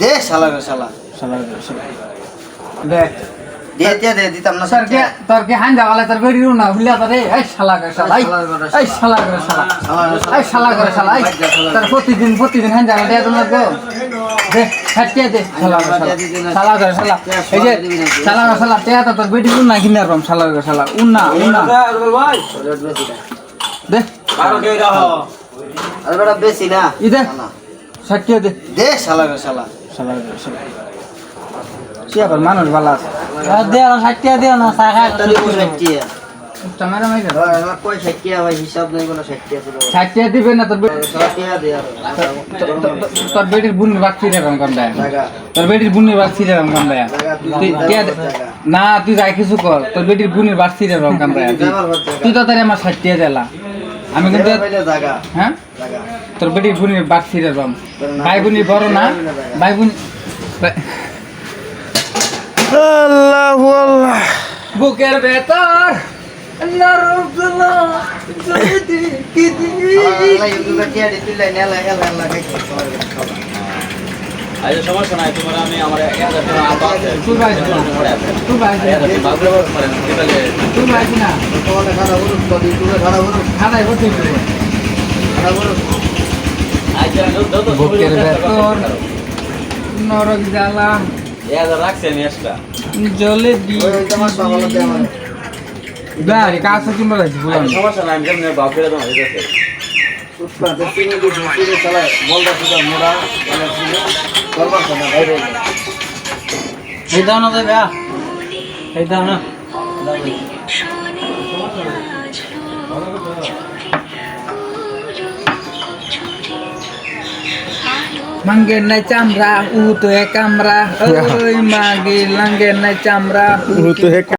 দে শালা রে শালা দেখ দে দে দে দিতাম না কে তোর কে হান যাওয়ালে তোর বেরিও না ভুলিয়া তোরে এই শালা করে শালা এই শালা করে শালা এই শালা করে শালা এই তোর প্রতিদিন প্রতিদিন হান যাওয়ালে দেয়া তোমার গো দে হাটিয়ে দে শালা করে শালা শালা করে শালা এই যে শালা করে শালা তেয়া তো তোর বেটি উন্না কিনে রম শালা করে শালা উন্না উন্না দে আরে বেটা বেশি না ই দে হাটিয়ে দে। দে শালা রে শালা। শালা শালা। সে আবার মানুষ ভালো আছে? দেও না ষাটটিয়া দেও না চা খাই তাহলে কোন ষাটটিয়া টামারা মাইরে। আমার কই ষাটটিয়া ভাই হিসাব নেই কোনো ষাটটিয়া ছিল হাটিয়ে দিবে না তোর টিয়া দে আর। তোর বেটির বুনির বাক রং কাম দেয়? জায়গা তোর বেটির বুনির বাক রং কাম দেয়? তুই কে না তুই যাই কিছু কর তোর বেটির বুনির বাক ছিঁড়ে রং কাম তুই তুই তো তাহলে আমার ষাটটিয়ে দিলা আমি কিন্তু জায়গা হ্যাঁ তোর বেটি বুনি বাক ছিঁড়ে রং ভাই বুনি বড় না ভাই বুনি ভাই- বুকের ভেতর কি আজ সমস্যা নাই তোমার আমি আমার এক হাজার টাকা আছে। তুই ভাই তুই ভাই মানে দিবালে তুই ভাই না। তোমার খারাপ হলো তো ইউটিউবে খারাপ হলো। খাদাই হতে খারাপ হলো। আজ যত বুকের ভেতর। নরক জ্বালা। এক হাজার আমি এক্সট্রা জলে দি। ওই তোমার পাগল আমার। গাড়ি কাছে কিনবা লাগছে সমস্যা নাই আমি কেমন ফেলে তোমার গেছে উৎপা তো চিনি দিছে চিনি শালা বলদা সুদা মোড়া চিনি করবার কথা বাইরে এই দাও না দেবে এই দাও না। মাঙ্গে নাই চামড়া উ তো এক কামরা ওই মাগে লাঙ্গে নাই চামড়া উ তো এক